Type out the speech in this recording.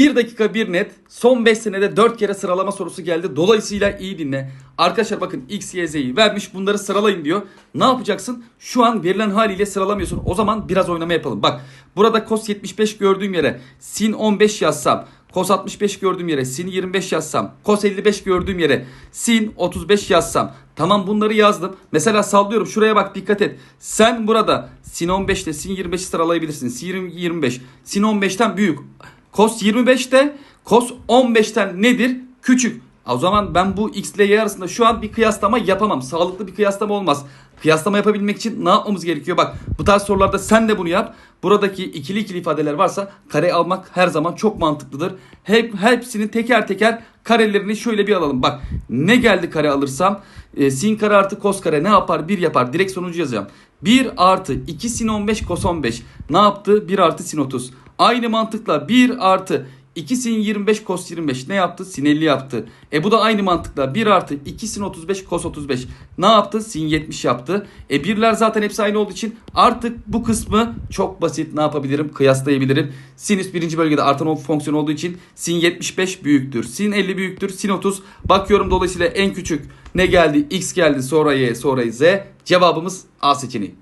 1 dakika 1 net. Son 5 senede 4 kere sıralama sorusu geldi. Dolayısıyla iyi dinle. Arkadaşlar bakın X, Y, Z'yi vermiş bunları sıralayın diyor. Ne yapacaksın? Şu an verilen haliyle sıralamıyorsun. O zaman biraz oynama yapalım. Bak burada cos 75 gördüğüm yere sin 15 yazsam. Cos 65 gördüğüm yere sin 25 yazsam. Cos 55 gördüğüm yere sin 35 yazsam. Tamam bunları yazdım. Mesela sallıyorum şuraya bak dikkat et. Sen burada sin 15 ile sin 25'i sıralayabilirsin. Sin 20, 25. Sin 15'ten büyük. Cos 25 de cos 15'ten nedir? Küçük. O zaman ben bu x ile y arasında şu an bir kıyaslama yapamam. Sağlıklı bir kıyaslama olmaz. Kıyaslama yapabilmek için ne yapmamız gerekiyor? Bak bu tarz sorularda sen de bunu yap. Buradaki ikili ikili ifadeler varsa kare almak her zaman çok mantıklıdır. Hep hepsinin teker teker karelerini şöyle bir alalım. Bak ne geldi kare alırsam e, sin kare artı kos kare ne yapar? 1 yapar. Direkt sonucu yazacağım. 1 artı 2 sin 15 kos 15 ne yaptı? 1 artı sin 30. Aynı mantıkla 1 artı 2 sin 25 cos 25 ne yaptı? Sin 50 yaptı. E bu da aynı mantıkla 1 artı 2 sin 35 cos 35 ne yaptı? Sin 70 yaptı. E birler zaten hepsi aynı olduğu için artık bu kısmı çok basit ne yapabilirim? Kıyaslayabilirim. Sinüs birinci bölgede artan fonksiyon olduğu için sin 75 büyüktür. Sin 50 büyüktür. Sin 30 bakıyorum dolayısıyla en küçük ne geldi? X geldi sonra Y sonra Z. Cevabımız A seçeneği.